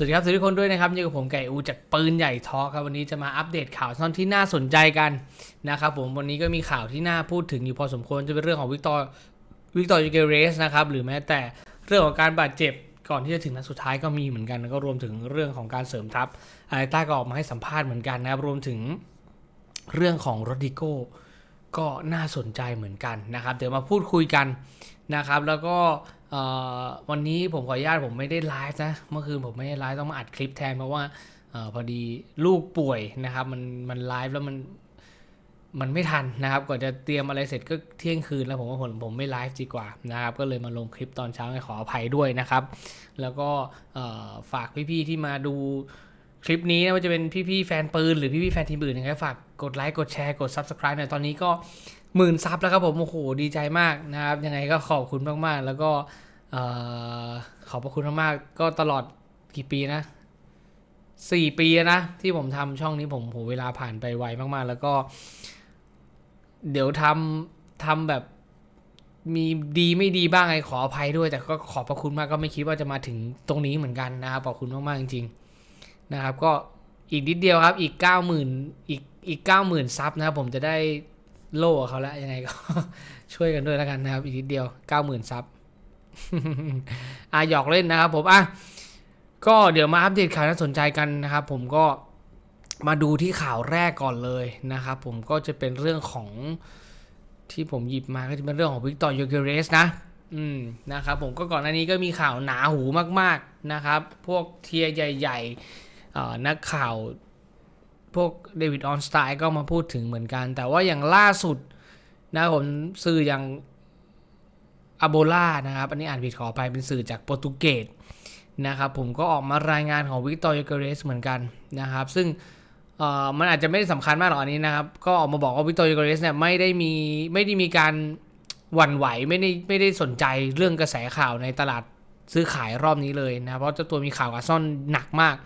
สวัสดีครับสวัสดีทุกคนด้วยนะครับอยู่กับผมไก่อูจากปืนใหญ่ทอครับวันนี้จะมาอัปเดตข่าวท่อนที่น่าสนใจกันนะครับผมวันนี้ก็มีข่าวที่น่าพูดถึงอยู่พอสมควรจะเป็นเรื่องของวิกตอร์วิกตอร์ยูเกเรสนะครับหรือแม้แต่เรื่องของการบาดเจ็บก่อนที่จะถึงนัดสุดท้ายก็มีเหมือนกันแล้วก็รวมถึงเรื่องของการเสริมทัพอาร์เตต้าก็ออกมาให้สัมภาษณ์เหมือนกันนะครับรวมถึงเรื่องของโรดิโกก็น่าสนใจเหมือนกันนะครับเดี๋ยวมาพูดคุยกันนะครับแล้วก็ วันนี้ผมขออนุญาตผมไม่ได้ไลฟ์นะเมื่อคืนผมไม่ได้ไลฟ์ต้องมาอัดคลิปแทนเพราะว่าออพอดีลูกป่วยนะครับ มันมันไลฟ์แล้วมันมันไม่ทันนะครับกว่าจะเตรียมอะไรเสร็จก็เที่ยงคืนแล้วผมว่าผมผมไม่ไลฟ์ดีกว่านะครับ ก็เลยมาลงคลิปตอนเช้าขออภัยด้วยนะครับ แล้วก็ฝากพี่ๆที่มาดูคลิปนี้นะว่าจะเป็นพี่ๆแฟนปืนหรือพี่ๆแฟนทีมอื่นนะครับฝากกดไลค์กดแชร์กด Subscribe หน่อยตอนนี้ก็ หมื่นซับแล้วครับผมโอ้โหดีใจมากนะครับ ยังไงก็ขอบคุณมากๆ แล้วก็เอ่อขอบพระคุณมากๆก็ตลอดกี่ปีนะสี่ปีนะที่ผมทำช่องนี้ผมโหเวลาผ่านไปไวมากๆ แล้วก็ เดี๋ยวทำทำแบบมีดีไม่ดีบ้างไงขออภัยด้วย แต่ก็ขอบพระคุณมากก็ไม่คิดว่าจะมาถึงตรงนี้เหมือนกันนะครับขอบคุณมากๆจริงๆนะครับ ก็อีกนิดเดียวครับ อีกเก้าหมื่นอีกอีกเก้าหมื่นซับนะครับผมจะได้ โล่กับเขาแล้วยังไงก็ ช่วยกันด้วยแล้วกันนะครับ อีกนิดเดียวเก้าหมื่นซับอะหยอกเล่นนะครับผมอะก็เดี๋ยวมาอัปเดตข่าวน่าสนใจกันนะครับ ผมก็มาดูที่ข่าวแรกก่อนเลยนะครับผมก็จะเป็นเรื่องของที่ผมหยิบมาก็จะเป็นเรื่องของวิกตอร์ยูเกเรสนะ อืมนะครับผมก็ก่อนหน้านี้ก็มีข่าวหนาหูมาก ๆนะครับ พวกเทียใหญ่ ๆนักข่าว พวกเดวิดออนสไตล์ก็มาพูดถึงเหมือนกัน แต่ว่าอย่างล่าสุดนะผมสื่ออย่างอโบลานะครับ อันนี้อ่านผิดขอไปเป็นสื่อจากโปรตุเกสนะครับผมก็ออกมารายงานของวิกตอร์ยเกเรสเหมือนกันนะครับ ซึ่งมันอาจจะไม่ได้สำคัญมากหรอกอันนี้นะครับ ก็ออกมาบอกว่าวิกตอร์ยเกเรสเนี่ยไม่ได้มีไม่ได้มีการหวั่นไหวไม่ได้ไม่ได้สนใจเรื่องกระแสข่าวในตลาดซื้อขายรอบนี้เลยนะเพราะเจ้าตัวมีข่าวกับซ่อนหนักมาก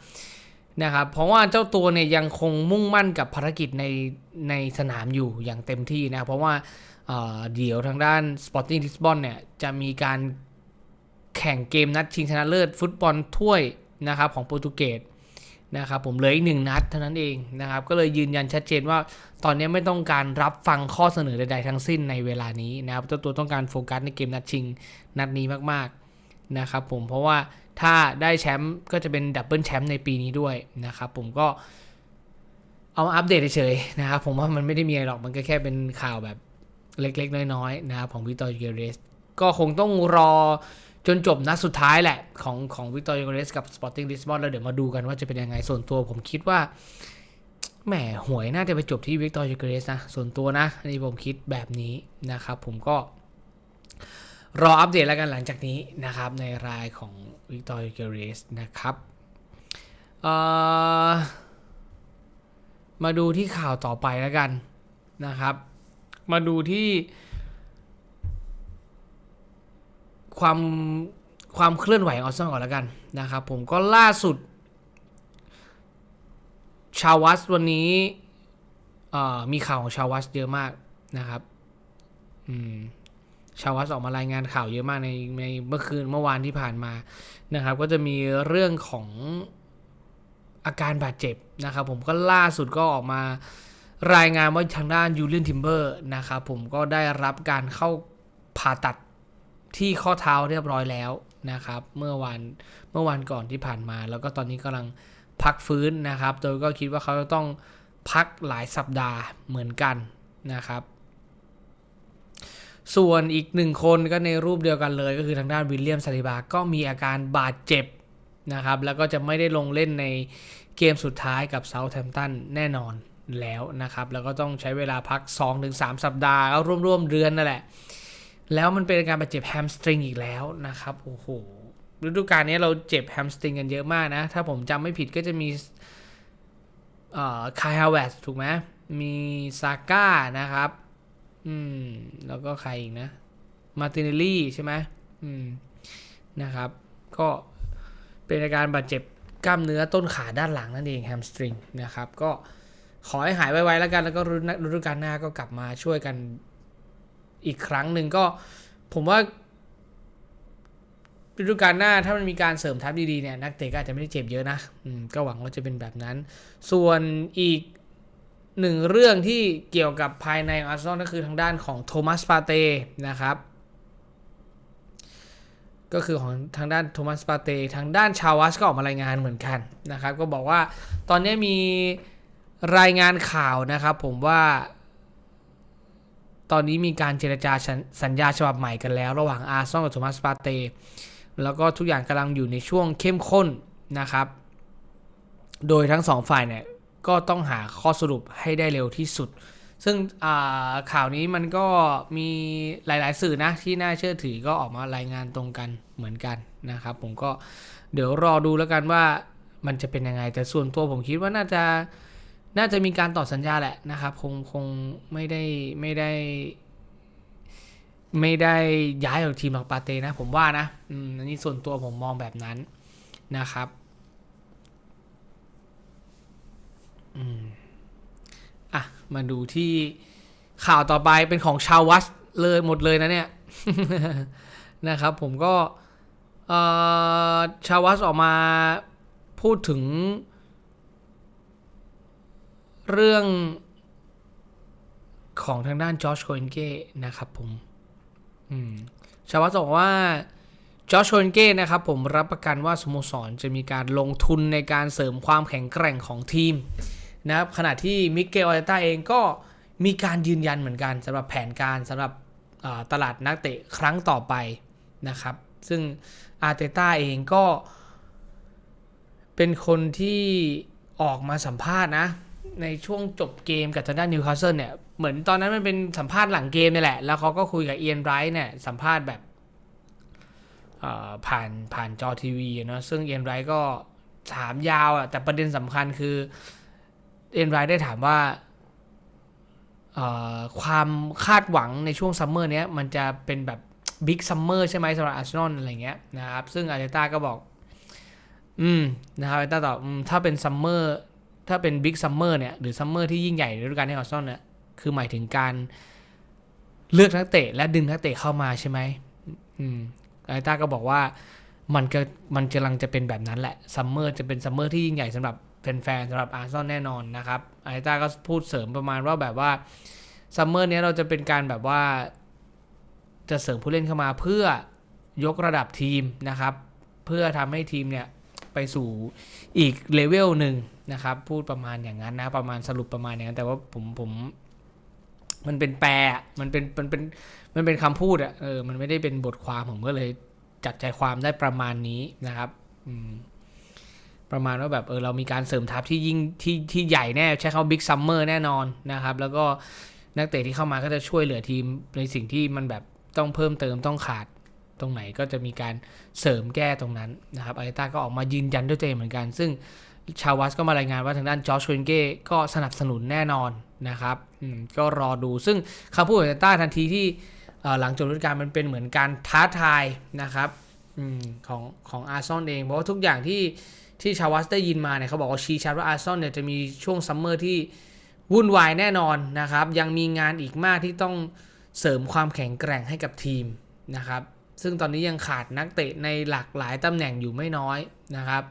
นะครับเพราะว่าเจ้าตัวเนี่ยยังคงมุ่งมั่นกับภารกิจในในสนามอยู่อย่างเต็มที่นะเพราะว่าเเดี๋ยวทางด้าน Sporting Lisbon เนี่ยจะมีการแข่งเกมนัดชิงชนะเลิศฟุตบอลถ้วยนะครับของโปรตุเกสนะครับผมเหลืออีกหนึ่งนัดเท่านั้นเองนะครับก็เลยยืนยันชัดเจนว่าตอนนี้ไม่ต้องการรับฟังข้อเสนอใด ๆ ทั้งสิ้นในเวลานี้นะครับเจ้าตัวต้องการโฟกัสในเกมนัดชิงนัดนี้มากๆนะครับผมเพราะว่า ถ้าได้แชมป์ก็จะเป็นดับเบิลแชมป์ในปีนี้ด้วยนะครับผมก็เอามาอัปเดตเฉยๆนะครับผมว่ามันไม่ได้มีอะไรหรอกมันก็แค่เป็นข่าวแบบเล็กๆ น้อยๆนะครับของวิตอร์เกเรสก็คงต้องรอจนจบนัดสุดท้ายแหละ ของของวิตอร์เกเรสกับ Sporting Lisbon แล้วเดี๋ยวมาดูกันว่าจะเป็นยังไงส่วนตัวผมคิดว่าแหมหวยน่าจะไปจบที่วิกตอร์เกเรสนะส่วนตัวนะนนี้ผมคิดแบบนี้นะครับผมก็ รออัปเดตแล้วกันหลังจากนี้นะครับ ในรายของวิกตอร์ยูเกเรสนะครับมาดูที่ข่าวต่อไปแล้วกันนะครับ มาดูที่ ความความเคลื่อนไหวของอาร์เซนอลก่อนแล้วกันนะครับผมก็ล่าสุด ชาววัสวันนี้มีข่าวของชาววัสเยอะมากนะครับ อืม ชาววัสออกมารายงานข่าวเยอะมากในในเมื่อคืนเมื่อวานที่ผ่านมานะครับ ก็จะมีเรื่องของอาการบาดเจ็บนะครับ ผมก็ล่าสุดก็ออกมารายงานว่าทางด้านยูเลียนทิมเบอร์นะครับผมก็ได้รับการเข้าผ่าตัดที่ข้อเท้าเรียบร้อยแล้วนะครับ เมื่อวันเมื่อวันก่อนที่ผ่านมา แล้วก็ตอนนี้กำลังพักฟื้นนะครับ โดยก็คิดว่าเขาจะต้องพักหลายสัปดาห์เหมือนกันนะครับ ส่วนอีกหนึ่งคนก็ในรูปเดียวกันเลย ก็คือทางด้านวิลเลียมซาลิบา ก็มีอาการบาดเจ็บนะครับ แล้วก็จะไม่ได้ลงเล่นในเกมสุดท้ายกับเซาท์แ m ม t ตันแน่นอนแล้วนะครับ แล้วก็ต้องใช้เวลาพัก 2-3 สัปดาห์ก็ร่วมๆเดือนนั่นแหละ แล้วมันเป็นการบาดเจ็บแฮมสตริงอีกแล้วนะครับโอ้โหฤดูกาลนี้เราเจ็บแฮมสตริงกันเยอะมากนะ ถ้าผมจำไม่ผิดก็จะมีเอ่อคายฮาวเวสถูกไหมมีซาก้านะครับ อืม แล้วก็ใครอีกนะ มาติเนลลี่ใช่ไหมอืม นะครับ ก็เป็นอาการบาดเจ็บกล้ามเนื้อต้นขาด้านหลังนั่นเองแฮมสตริงนะครับ ก็ขอให้หายไวๆแล้วกัน แล้วก็ฤดูฤดูกาลหน้าก็กลับมาช่วยกันอีกครั้งหนึ่งก็ ผมว่าฤดูกาลหน้าถ้ามันมีการเสริมทัพดีๆเนี่ยนักเตะก็อาจจะไม่ได้เจ็บเยอะนะอืมก็หวังว่าจะเป็นแบบนั้น ส่วนอีก หนึ่งเรื่องที่เกี่ยวกับภายในอาร์เซนอลก็คือทางด้านของโทมัสปาเต้นะครับ ก็คือของทางด้านโทมัสปาเต้ทางด้านชาวัสก็ออกมารายงานเหมือนกันนะครับ ก็บอกว่าตอนนี้มีรายงานข่าวนะครับผมว่า ตอนนี้มีการเจรจาสัญสัญญาฉบับใหม่กันแล้ว ระหว่างอาร์เซนอลกับโทมัสปาเต้แล้วก็ทุกอย่างกำลังอยู่ในช่วงเข้มข้นนะครับ โดยทั้งสองฝ่ายเนี่ย ก็ต้องหาข้อสรุปให้ได้เร็วที่สุด ซึ่งข่าวนี้มันก็มีหลายๆ สื่อนะที่น่าเชื่อถือก็ออกมารายงานตรงกันเหมือนกันนะครับ ผมก็เดี๋ยวรอดูแล้วกันว่ามันจะเป็นยังไง แต่ส่วนตัวผมคิดว่าน่าจะน่าจะมีการต่อสัญญาแหละนะครับคงคงไม่ได้ไม่ได้ ไม่ได้ย้ายออกทีมหลักปาเต้นะ ผมว่านะอันนี้ส่วนตัวผมมองแบบนั้นนะครับ อืมอะ มาดูที่ข่าวต่อไปเป็นของชาววัดเลยหมดเลยนะเนี่ย นะครับผมก็ชาววัดออกมาพูดถึง เรื่องของทางด้านจอร์จโคเอนเก้นะครับผมชาววัดบอกว่าจอร์จโชนเก้นะครับผมรับประกันว่าสโมสรจะมีการลงทุนในการเสริมความแข็งแกร่งของทีม นะครับขณะที่มิเกลอาร์เตต้าเองก็มีการยืนยันเหมือนกันสำหรับแผนการสำหรับตลาดนักเตะครั้งต่อไปนะครับ ซึ่งอาร์เตต้าเองก็ เป็นคนที่ออกมาสัมภาษณ์นะ ในช่วงจบเกมกับทางด้านนิวคาสเซิลเนี่ย เหมือนตอนนั้นมันเป็นสัมภาษณ์หลังเกมนี่แหละ แล้วเขาก็คุยกับเอียนไรท์เนี่ยสัมภาษณ์แบบผ่านผ่านจอทีวีเนาะซึ่งเอ็นไรก็ถามยาวอะแต่ประเด็นสำคัญคือ เอ็นไรได้ถามว่าความคาดหวังในช่วงซัมเมอร์เนี้ยมันจะเป็นแบบบิ๊กซัมเมอร์ใช่ไหมสำหรับอาร์เซนอลอะไรเงี้ยนะครับ ซึ่งอาร์เตต้าก็บอก อืมนะครับอาร์เตต้าตอบถ้าเป็นซัมเมอร์ถ้าเป็นบิ๊กซัมเมอร์เนี่ย หรือซัมเมอร์ที่ยิ่งใหญ่ในฤดูกาลนี้ของอาร์เซนอลเนี่ยคือหมายถึงการเลือกนักเตะและดึงนักเตะเข้ามาใช่ไหมอืมไอต้าก็บอกว่ามันก็มันกำลังจะเป็นแบบนั้นแหละซัมเมอร์จะเป็นซัมเมอร์ที่ยิ่งใหญ่สำหรับ แฟนๆสำหรับอาร์เซนอลแน่นอนนะครับไอต้าก็พูดเสริมประมาณว่าแบบว่าซัมเมอร์นี้เราจะเป็นการแบบว่า จะเสริมผู้เล่นเข้ามาเพื่อยกระดับทีมนะครับ เพื่อทำให้ทีมเนี่ยไปสู่อีกเลเวลหนึ่งนะครับ พูดประมาณอย่างนั้นนะ ประมาณสรุปประมาณอย่างนั้น แต่ว่าผมผม มันเป็นแปลมันเป็นมันเป็นมันเป็นคำพูดอะเออมันไม่ได้เป็นบทความผมก็เลยจัดใจความได้ประมาณนี้นะครับ อืม ประมาณว่าแบบเออเรามีการเสริมทัพที่ยิ่งที่ที่ใหญ่แน่ใช้คำบิ๊กซัมเมอร์แน่นอนนะครับ แล้วก็นักเตะที่เข้ามาก็จะช่วยเหลือทีมในสิ่งที่มันแบบต้องเพิ่มเติมต้องขาดตรงไหนก็จะมีการเสริมแก้ตรงนั้นนะครับอาริต้าก็ออกมายืนยันด้วยตัวเองเหมือนกัน ซึ่งชาวัสก็มารายงานว่าทางด้านจอร์จเวนเก้ก็สนับสนุนแน่นอนนะครับอืมก็รอดูซึ่งคำพูดของอาริต้าทันทีที่หลังจบฤดูกาลมันเป็นเหมือนการท้าทายนะครับอมของของอาร์ซอนเองเพราะว่าทุกอย่างที่ ที่ชาวัสได้ยินมาเนี่ยเขาบอกว่าชี้ชัดว่าอาร์ซอนเนี่ยจะมีช่วงซัมเมอร์ที่วุ่นวายแน่นอนนะครับ ยังมีงานอีกมากที่ต้องเสริมความแข็งแกร่งให้กับทีมนะครับ ซึ่งตอนนี้ยังขาดนักเตะในหลากหลายตำแหน่งอยู่ไม่น้อยนะครับ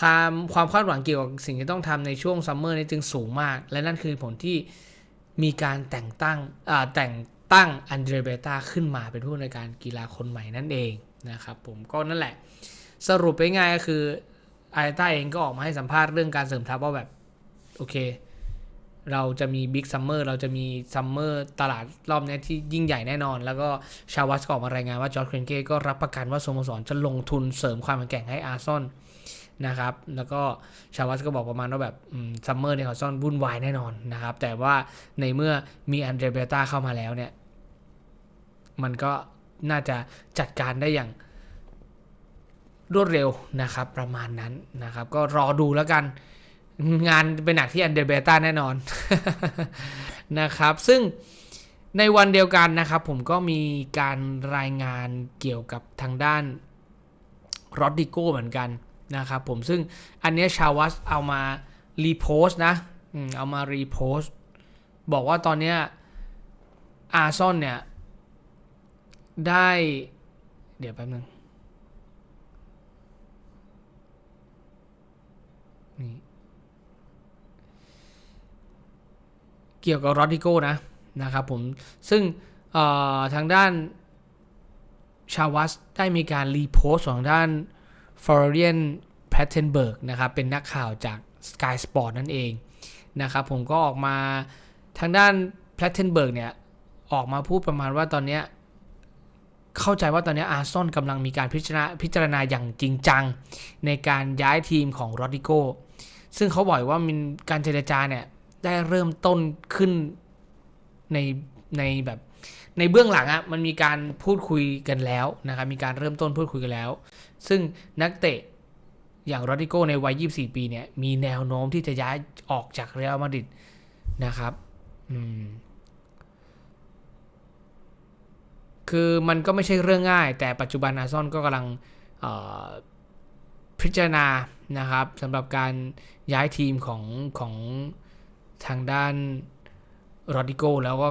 ความความคาดหวังเกี่ยวกับสิ่งที่ต้องทำในช่วงซัมเมอร์นี้จึงสูงมาก และนั่นคือผลที่มีการแต่งตั้งแต่งตั้งอันเดรเบต้าขึ้นมาเป็นผู้ในการกีฬาคนใหม่นั่นเองนะครับผมก็นั่นแหละ สรุปไปง่ายก็คือ อาร์ต้าเองก็ออกมาให้สัมภาษณ์เรื่องการเสริมทัพว่าแบบ โอเค เราจะมีบิ๊กซัมเมอร์เราจะมีซัมเมอร์ตลาดรอบนี้ที่ยิ่งใหญ่แน่นอน แล้วก็ชาวัสก็ออกมารายงานว่าจอร์จเครนเก้ก็รับประกันว่าสโมสรจะลงทุนเสริมความแข็งแกร่งให้อาร์ซอนนะครับ แล้วก็ชาวัสก็บอกประมาณว่าแบบซัมเมอร์เนี่ยเขาซ่อนวุ่นวายแน่นอนนะครับ แต่ว่าในเมื่อมีอันเดรเบต้าเข้ามาแล้วเนี่ย มันก็น่าจะจัดการได้อย่าง รวดเร็วนะครับ ประมาณนั้นนะครับ ก็รอดูแล้วกัน งานเป็นหนักที่อันเดอร์เบต้าแน่นอนนะครับ ซึ่งในวันเดียวกันนะครับ ผมก็มีการรายงานเกี่ยวกับทางด้านรอดดิโก้เหมือนกันนะครับผมซึ่งอันนี้ชาวัสเอามารีโพสต์นะเอามารีโพสต์บอกว่าตอนนี้อาร์ซอนเนี่ย ได้ เดี๋ยวแป๊บนึง เกี่ยวกับโรดริโกนะนะครับผมซึ่งทางด้านชาวัสได้มีการรีโพสต์ของด้านฟอร์เรียนแพทเทนเบิร์กนะครับเป็นนักข่าวจาก Sky Sport นั่นเองนะครับผมก็ออกมาทางด้านแพทเทนเบิร์กเนี่ยออกมาพูดประมาณว่าตอนนี้เข้าใจว่าตอนนี้อาร์ซอนกำลังมีการพิจารณาพิจารณาอย่างจริงจัง ในการย้ายทีมของโรดริโกซึ่งเขาบอกว่ามีการเจรจาเนี่ย ได้เริ่มต้นขึ้นในในแบบในเบื้องหลังอะ่ะมันมีการพูดคุยกันแล้วนะครับมีการเริ่มต้นพูดคุยกันแล้ว ซึ่งนักเตะอย่างโรดริโกในวัย 24 ปีเนี่ยมีแนวโน้มที่จะย้ายออกจากเรอัลมาดริดนะครับคือมันก็ไม่ใช่เรื่องง่าย แต่ปัจจุบันอาร์ซอนก็กำลังพิจารณานะครับสำหรับการย้ายทีมของของ ทางด้านโรดิโกแล้วก็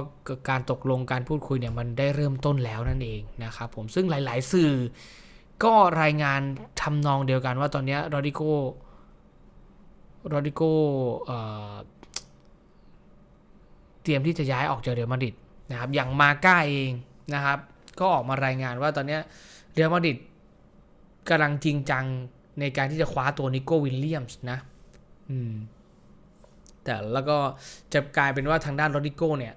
การตกลงการพูดคุยเนี่ยมันได้เริ่มต้นแล้วนั่นเองนะครับผมซึ่งหลาย ๆ สื่อก็รายงานทำนองเดียวกันว่าตอนนี้โรดิโกโรดิโกเเตรียมที่จะย้ายออกจากเรอัลมาดริดนะครับ อย่างมาก้าเองนะครับ ก็ออกมารายงานว่าตอนนี้เรอัลมาดริดกำลังจริงจังในการที่จะคว้าตัวนิโก้วิลเลียมส์นะ อืม แต่แล้วก็จะกลายเป็นว่าทางด้านโรดิโก้เนี่ย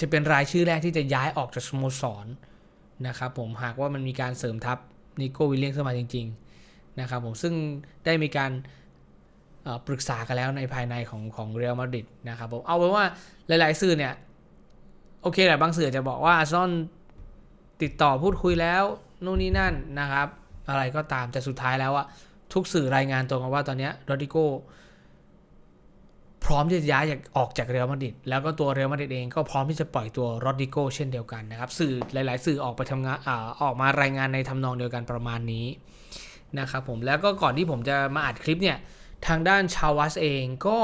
จะเป็นรายชื่อแรกที่จะย้ายออกจากสโมสรนะครับผมหากว่ามันมีการเสริมทัพนิโก้วิลเลียมเข้ามาจริง ๆ นะครับผมซึ่งได้มีการปรึกษากันแล้วในภายในของของเรอัลมาดริดนะครับผมเอาเป็นว่าหลาย ๆ สื่อเนี่ย โอเคแหละบางสื่อจะบอกว่าอาร์ซอลติดต่อพูดคุยแล้วนู่นนี่นั่นนะครับ อะไรก็ตามแต่สุดท้ายแล้วอะทุกสื่อรายงานตรงกันว่าตอนนี้โรดิโก พร้อมที่จะย้ายจากออกจากเรอัลมาดริดแล้วก็ตัวเรอัลมาดริดเองก็พร้อมที่จะปล่อยตัวโรดิโกเช่นเดียวกันนะครับสื่อหลาย ๆ สื่อออกไปทำงานอออกมารายงานในทำนองเดียวกันประมาณนี้นะครับผมแล้วก็ก่อนที่ผมจะมาอัดคลิปเนี่ยทางด้านชาวัสเองก็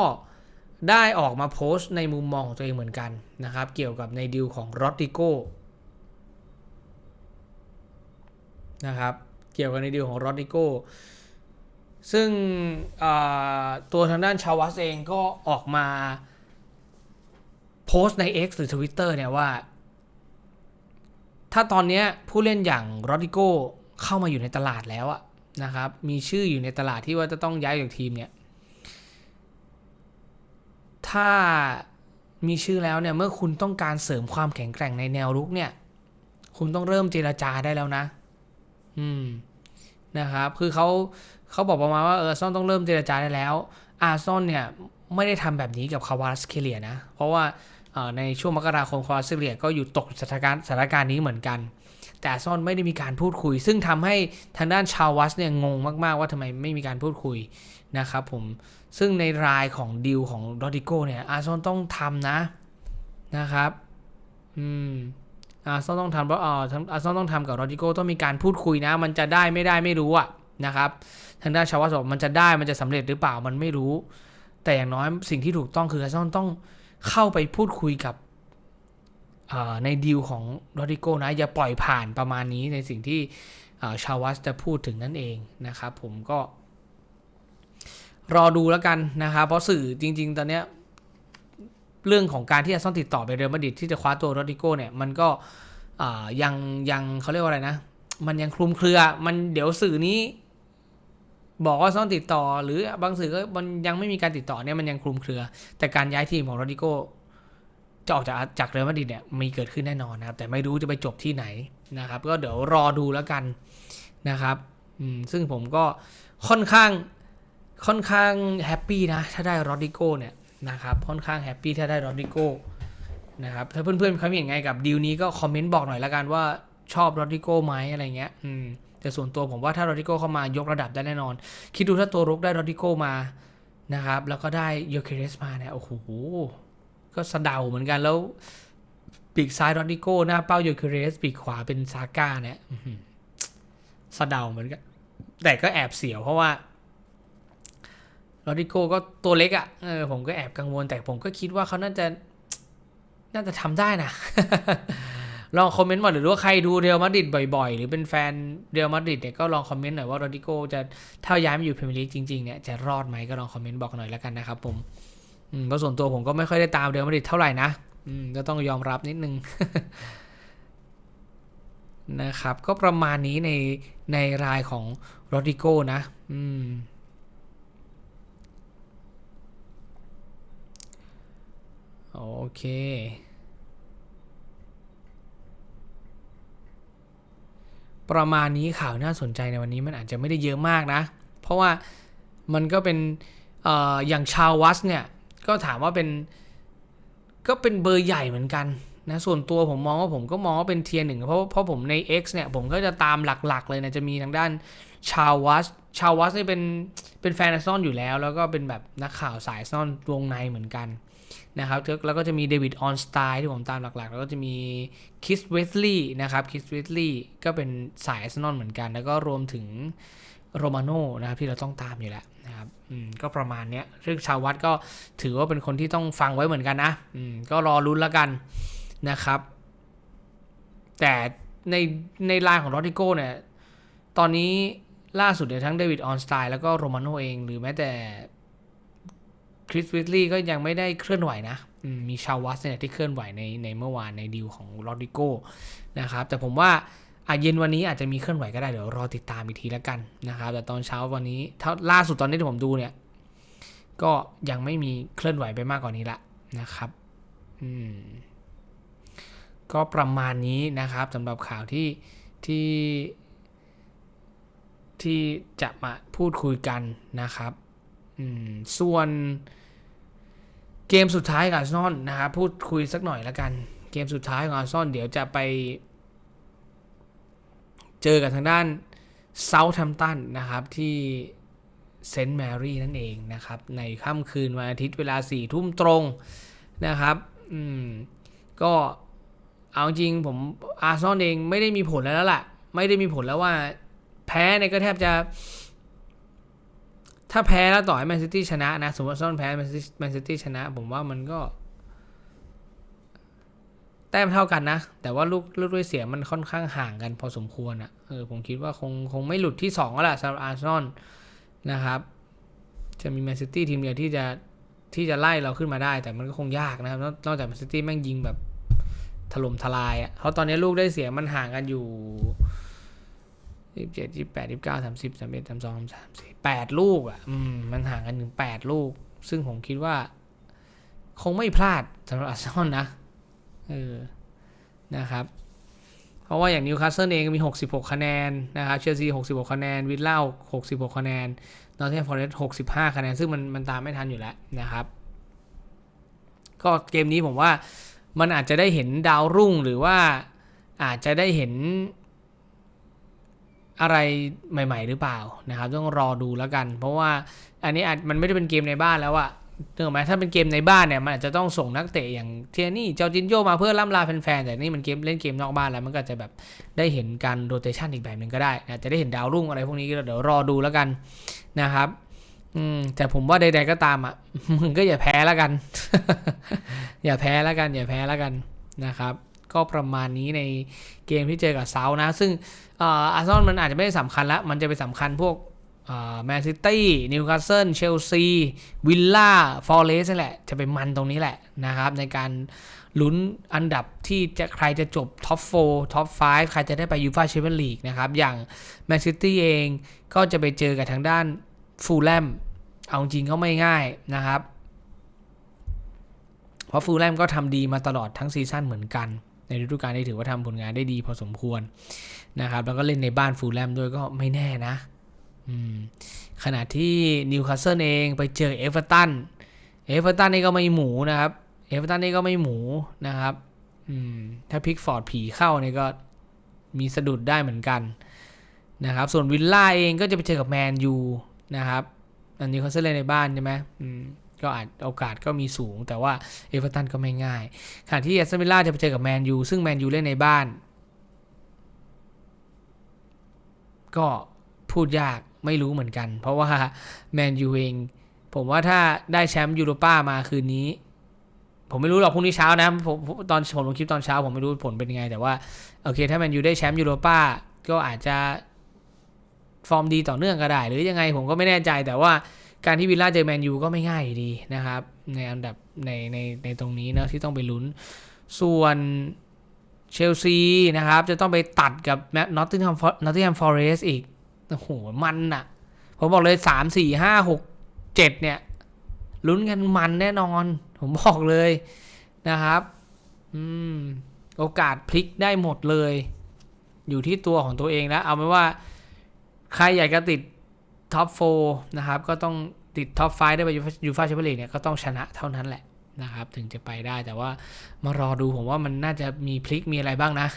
ได้ออกมาโพสต์ในมุมมองของตัวเองเหมือนกันนะครับเกี่ยวกับในดีลของโรดริโกนะครับเกี่ยวกับในดีลของโรดริโก ซึ่งตัวทางด้านชาวัสเองก็ออกมาโพสต์ใน X หรือ Twitter เนี่ยว่า ถ้าตอนนี้ผู้เล่นอย่างโรดริโกเข้ามาอยู่ในตลาดแล้วอะนะครับ มีชื่ออยู่ในตลาดที่ว่าจะต้องย้ายจากทีมเนี่ย ถ้ามีชื่อแล้วเนี่ย เมื่อคุณต้องการเสริมความแข็งแกร่งในแนวรุกเนี่ย คุณต้องเริ่มเจรจาได้แล้วนะ อืม นะครับ คือเขาเขาบอกประมาณว่าเออซอลต้องเริ่มเจรจาได้แล้ว อาร์ซอลเนี่ยไม่ได้ทำแบบนี้กับคาวาสเคเลียนะ เพราะว่าในช่วงมกราคมคาวาสเคเลียก็อยู่ตกสถานการณ์สถานการณ์นี้เหมือนกัน แต่ซอลไม่ได้มีการพูดคุย ซึ่งทำให้ทางด้านชาววัสเนี่ยงงมากๆว่าทำไมไม่มีการพูดคุยนะครับผม ซึ่งในรายของดีลของโรดิโกเนี่ยอาร์ซอลต้องทำนะนะครับ อืม อาร์เซนอลต้องทำเพราะอ่ออาร์เซนอลต้องทำกับโรดิโกต้องมีการพูดคุยนะ มันจะได้ไม่ได้ไม่รู้อะนะครับทางด้านชาววัสบอกมันจะได้มันจะสำเร็จหรือเปล่ามันไม่รู้ แต่อย่างน้อยสิ่งที่ถูกต้องคืออาร์เซนอลต้องเข้าไปพูดคุยกับในดีลของโรดิโกนะ อย่าปล่อยผ่านประมาณนี้ในสิ่งที่ชาววัสจะพูดถึงนั่นเองนะครับ ผมก็ รอดูแล้วกันนะครับเพราะสื่อจริง ๆ ตอนเนี้ย เรื่องของการที่อาร์ซอลติดต่อไปเรอัลมาดริดที่จะคว้าตัวโรดิโก้เนี่ยมันก็ยังยังเขาเรียกว่าอะไรนะ มันยังคลุมเครือมันเดี๋ยวสื่อนี้ บอกว่าซ่อนติดต่อ หรือบางสื่อก็มันยังไม่มีการติดต่อเนี่ยมันยังคลุมเครือ แต่การย้ายทีมของโรดิโกจะออกจากจากเรอัลมาดริดเนี่ยมีเกิดขึ้นแน่นอนนะครับ แต่ไม่รู้จะไปจบที่ไหนนะครับ ก็เดี๋ยวรอดูแล้วกันนะครับซึ่งผมก็ค่อนข้างค่อนข้างแฮปปี้นะ ถ้าได้โรดิโกเนี่ย นะครับค่อนข้างแฮปปี้ถ้าได้โรดิโกนะครับถ้าเพื่อนๆเขาเห็นไงกับดีลนี้ก็คอมเมนต์บอกหน่อยละกันว่าชอบโรดิโกไหมอะไรเงี้ยอืมแต่ส่วนตัวผมว่าถ้าโรดิโกเข้ามายกระดับได้แน่นอน คิดดูถ้าตัวรุกได้โรดิโกมานะครับแล้วก็ได้โยเคเรสมาเนี่ยโอ้โหก็สะเดาเหมือนกันแล้วปีกซ้ายโรดิโกหน้าเป้าโยเคเรสปีกขวาเป็นซาก้าเนี่ยสะเดาเหมือนกันแต่ก็แอบเสียวเพราะว่า โรดิโกก็ตัวเล็กอะ่ะเออผมก็แอบกังวลแต่ผมก็คิดว่าเขาน่าจะน่าจะทำได้นะ ลองคอมเมนต์มาหรือว่าใครดูเรอัลมาดริดบ่อยๆ หรือเป็นแฟนเรอัลมาดริดเนี่ยก็ลองคอมเมนต์หน่อยว่าโรดิโกจะถ้าย้ายมาอยู่พรีเมียร์ลีกจริงๆเนี่ยจะรอดไหมก็ลองคอมเมนต์บอกหน่อยแล้วกันนะครับผมเพราะส่วนตัวผมก็ไม่ค่อยได้ตามเรอัลมาดริดเท่าไหร่นะก็ต้องยอมรับนิดนึงนะครับ ก็ประมาณนี้ในในรายของโรดิโกนะ อืม โอเค ประมาณนี้ข่าวน่าสนใจในวันนี้มันอาจจะไม่ได้เยอะมากนะ เพราะว่ามันก็เป็นออย่างชาววัสเนี่ย ก็ถามว่าเป็น ก็เป็นเบอร์ใหญ่เหมือนกันนะส่วนตัวผมมองว่าผมก็มองว่าเป็นเทียร์หนึ่งเพราะเพราะผมใน X เนี่ย ผมก็จะตามหลักๆ เลยนะ จะมีทางด้านชาววัสชาววัสนี่เป็นเป็นแฟนอาร์ซอลอยู่แล้ว แล้วก็เป็นแบบนักข่าวสายซอลวงในเหมือนกัน นะครับแล้วก็จะมีเดวิดออนสไตล์ที่ผมตามหลักๆ แล้วก็จะมีคิสเวสลีย์นะครับคิสเวสลีย์ก็เป็นสายอาร์เซนอลเหมือนกัน แล้วก็รวมถึงโรมาโน่นะครับที่เราต้องตามอยู่แล้วนะครับอืมก็ประมาณเนี้ยซึ่งชาววัดก็ถือว่าเป็นคนที่ต้องฟังไว้เหมือนกันนะอืมก็รอรุ้นแล้วกันนะครับ แต่ในในไลน์ของโรดิโก้เนี่ยตอนนี้ล่าสุดเนี่ยทั้งเดวิดออนสไตล์แล้วก็โรมาโน่เอง หรือแม้แต่ คริสวิสลีย์ก็ยังไม่ได้เคลื่อนไหวนะมีชาววัสเนี่ยที่เคลื่อนไหวในในเมื่อวานในดีลของโรดิโก้นะครับแต่ผมว่าอาเย็นวันนี้อาจจะมีเคลื่อนไหวก็ได้เดี๋ยวรอติดตามอีกทีแล้วกันนะครับ แต่ตอนเช้าวันนี้ถ้าล่าสุดตอนนี้ที่ผมดูเนี่ย ก็ยังไม่มีเคลื่อนไหวไปมากกว่านี้ละนะครับอืมก็ประมาณนี้นะครับสำหรับข่าวที่ที่ที่จะมาพูดคุยกันนะครับ ส่วนเกมสุดท้ายกับอาร์เซนอลนะครับพูดคุยสักหน่อยแล้วกัน เกมสุดท้ายของอาร์เซนอลเดี๋ยวจะไป เจอกับทางด้านเซาท์แฮมตันนะครับที่เซนต์แมรี่นั่นเองนะครับ ในค่ำคืนวันอาทิตย์เวลาสี่ทุ่มตรงนะครับอืมก็เอาจริงผมอาร์เซนอลเองไม่ได้มีผลแล้วล่ะ ไม่ได้มีผลแล้วว่า แพ้เนี่ยก็แทบจะ ถ้าแพ้แล้วต่อให้แมนซิตี้ชนะนะ สมมติอาร์เซนอลแพ้แมนซิตี้แมนซิตี้ชนะ ผมว่ามันก็ แต้มเท่ากันนะ แต่ว่าลูกลูกด้วยเสียมันค่อนข้างห่างกันพอสมควรอะ่ะเออผมคิดว่าคงคงไม่หลุดที่2แล้วล่ะสำหรับอาร์เซนอลนะครับ จะมีแมนซิตี้ทีมเดียวที่จะที่จะไล่เราขึ้นมาได้ แต่มันก็คงยากนะครับ นอกจากแมนซิตี้แม่งยิงแบบถล่มทลายอะเพราะตอนนี้ลูกได้เสียมันห่างกันอยู่ สิบเจ็ดยี่แปดยี่เก้าสามสิบสามเอ็ดสามสองสามสี่แปดลูกอะอืมมันห่างกันถึงแปดลูก ซึ่งผมคิดว่า คงไม่พลาดสำหรับอาร์เซนอลนะเออนะครับ เพราะว่าอย่างนิวคาสเซิลเองมี 66 คะแนนนะครับเชลซี66 คะแนน วิลล่า66 คะแนนนอร์ทแฮมฟอร์เรสต์65 คะแนน ซึ่งมันมันตามไม่ทันอยู่แล้วนะครับ ก็เกมนี้ผมว่ามันอาจจะได้เห็นดาวรุ่งหรือว่าอาจจะได้เห็น อะไรใหม่ ๆ หรือเปล่านะครับ ต้องรอดูแล้วกัน เพราะว่าอันนี้อาจมันไม่ได้เป็นเกมในบ้านแล้วอะเนื่องไหมถ้าเป็นเกมในบ้านเนี่ยมันอาจจะต้องส่งนักเตะอย่างเทียนี่เจ้าจินโยมาเพื่อล่ำลาแฟนๆแต่นี่มันเกมเล่นเกมนอกบ้านแล้วมันก็จะแบบได้เห็นการโรเตชันอีกแบบหนึ่งก็ได้อาจะได้เห็นดาวรุ่งอะไรพวกนี้ก็เดี๋ยวรอดูแล้วกันนะครับอืมแต่ผมว่าใด ๆก็ตามอะมึงก็อย่าแพ้แล้วกัน อย่าแพ้แล้วกัน อย่าแพ้แล้วกันนะครับ ก็ประมาณนี้ในเกมที่เจอกับเซานะ ซึ่งอาร์เซนอลมันอาจจะไม่ได้สำคัญละมันจะไปสำคัญพวกแมนซิตี้ นิวคาสเซิล เชลซี วิลล่า ฟอร์เรสนี่แหละ จะไปมันตรงนี้แหละนะครับ ในการลุ้นอันดับที่จะใครจะจบท็อป4ท็อป5ใครจะได้ไปยูฟ่าแชมเปี้ยนลีกนะครับ อย่างแมนซิตี้เองก็จะไปเจอกับทางด้านฟูลแลม เอาจริงก็ไม่ง่ายนะครับ เพราะฟูลแลมก็ทำดีมาตลอดทั้งซีซั่นเหมือนกัน ฤดูกาลนี้ถือว่าทำผลงานได้ดีพอสมควรนะครับ แล้วก็เล่นในบ้านฟูลแลมด้วยก็ไม่แน่นะขณะที่นิวคาสเซิลเองไปเจอเอเวอร์ตันเอเวอร์ตันนี่ก็ไม่หมูนะครับเอเวอร์ตันนี่ก็ไม่หมูนะครับถ้าพิกฟอร์ดผีเข้านี่ก็มีสะดุดได้เหมือนกันนะครับ ส่วนวิลล่าเองก็จะไปเจอกับแมนยูนะครับอันนี้เขาเล่นในบ้านใช่ไหม ก็อาจโอกาสก็มีสูง แต่ว่าเอเวอร์ตันก็ไม่ง่ายขณะที่แอสตันวิลล่าจะไปเจอกับแมนยูซึ่งแมนยูเล่นในบ้าน ก็พูดยากไม่รู้เหมือนกัน เพราะว่าแมนยูเองผมว่าถ้าได้แชมป์ยูโรป้ามาคืนนี้ ผมไม่รู้หรอกพรุ่งนี้เช้านะผมตอนผมลงคลิปตอนเช้า ผมไม่รู้ผลเป็นยังไง แต่ว่าโอเค ถ้าแมนยูได้แชมป์ยูโรป้าก็อาจจะฟอร์มดีต่อเนื่องก็ได้ หรือยังไงผมก็ไม่แน่ใจแต่ว่า การที่วิลล่าเจอแมนยูก็ไม่ง่ายดีนะครับ ในอันดับในในในตรงนี้เนะที่ต้องไปลุ้น ส่วนเชลซีนะครับ จะต้องไปตัดกับนอตติงแฮมนอตติงแฮมฟอเรสอีก โอ้โห มันอะผมบอกเลยสามสี่ห้าหกเจ็ดเนี่ย ลุ้นกันมันแน่นอน ผมบอกเลยนะครับ อืม โอกาสพลิกได้หมดเลย อยู่ที่ตัวของตัวเองแล้ว เอาเป็นว่า ใครอยากจะติด ท็อปโฟนะครับก็ต้องติดท็อปไฟได้ไปยูฟาแชมเปี้ยนลีกเนี่ยก็ต้องชนะเท่านั้นแหละนะครับถึงจะไปได้แต่ว่ามารอดูผมว่ามันน่าจะมีพลิกมีอะไรบ้างนะ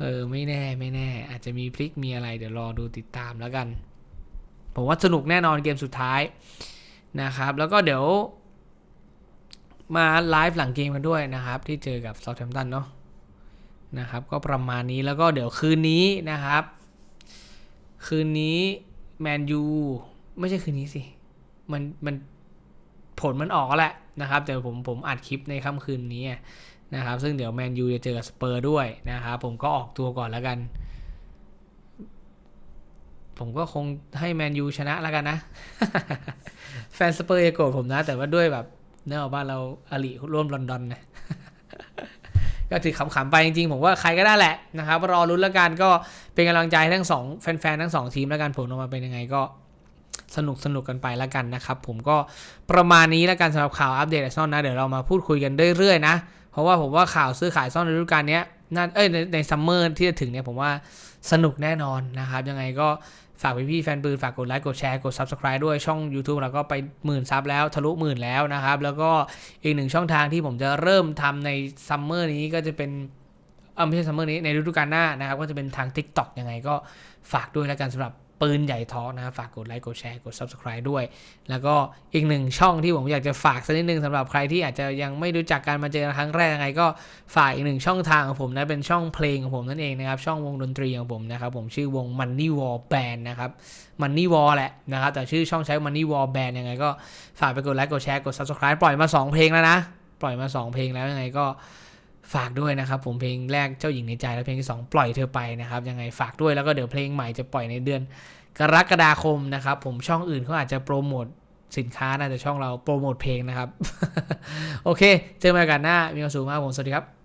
เออไม่แน่ไม่แน่ อาจจะมีพลิกมีอะไรเดี๋ยวรอดูติดตามแล้วกัน ผมว่าสนุกแน่นอนเกมสุดท้ายนะครับ แล้วก็เดี๋ยว มาไลฟ์หลังเกมกันด้วยนะครับ ที่เจอกับซา u แ h ม m ตันเนาะนะครับ ก็ประมาณนี้แล้วก็เดี๋ยวคืนนี้นะครับ คืนนี้ แมนยูไม่ใช่คืนนี้สิ มันมันผลมันออกแล้วแหละนะครับ แต่ผมผมอัดคลิปในค่ำคืนนี้นะครับ ซึ่งเดี๋ยวแมนยูจะเจอกับสเปอร์ด้วยนะครับ ผมก็ออกตัวก่อนแล้วกัน ผมก็คงให้แมนยูชนะแล้วกันนะ แฟนสเปอร์อย่าโกรธผมนะ แต่ว่าด้วยแบบเนื่องจากบ้านเราอลิร่วมลอนดอนนะ ก็ถือขำๆไปจริงๆ ผมว่าใครก็ได้แหละนะครับรอรุ้นแล้วกันก็เป็นกำลังใจทั้งสองแฟนๆทั้งสองทีมแล้วกันผลออกมาเป็นยังไงก็สนุกสนุกกันไปแล้วกันนะครับ ผมก็ประมาณนี้แล้วกันสำหรับข่าวอัปเดตไอซอนนะ เดี๋ยวเรามาพูดคุยกันเรื่อยๆนะ เพราะว่าผมว่าข่าวซื้อขายซ่อนในฤดูกาลนี้น่าเอ้ยในในซัมเมอร์ที่จะถึงเนี่ยผมว่าสนุกแน่นอนนะครับ ยังไงก็ ฝากพี่พี่แฟนปืน ฝากกดไลค์ กดแชร์ กด Subscribe ด้วยช่อง YouTube เราก็ไปหมื่นซับแล้ว ทะลุหมื่นแล้วนะครับ แล้วก็อีกหนึ่งช่องทางที่ผมจะเริ่มทำในซัมเมอร์นี้ก็จะเป็นเออไม่ใช่ซัมเมอร์นี้ในฤดูกาลหน้านะครับ ก็จะเป็นทาง TikTok ยังไงก็ฝากด้วยแล้วกันสำหรับ ปืนใหญ่ท้อนะฝากกดไลค์กดแชร์กด Subscribe ด้วย แล้วก็อีกหนึ่งช่องที่ผมอยากจะฝากสักนิดนึงสำหรับใครที่อาจจะยังไม่รู้จักการมาเจอกันครั้งแรกยังไง ก็ฝากอีกหนึ่งช่องทางของผมนะเป็นช่องเพลงของผมนั่นเองนะครับช่องวงดนตรีของผมนะครับผมชื่อวง Money Wall Band นะครับ Money Wall แหละนะครับแต่ชื่อช่องใช้ Money Wall Band ยังไง ก็ฝากไปกดไลค์กดแชร์กด Subscribe ปล่อยมา 2 เพลงแล้วนะ ปล่อยมา 2 เพลงแล้วยังไงก็ ฝากด้วยนะครับผมเพลงแรกเจ้าหญิงในใจแล้วเพลงที่สองปล่อยเธอไปนะครับยังไงฝากด้วยแล้วก็เดี๋ยวเพลงใหม่จะปล่อยในเดือน กรกฎาคมนะครับผมช่องอื่นเขาอาจจะโปรโมทสินค้านะแต่ช่องเราโปรโมทเพลงนะครับ โอเค เจอกันหน้ามีความสุขมากผมสวัสดีครับ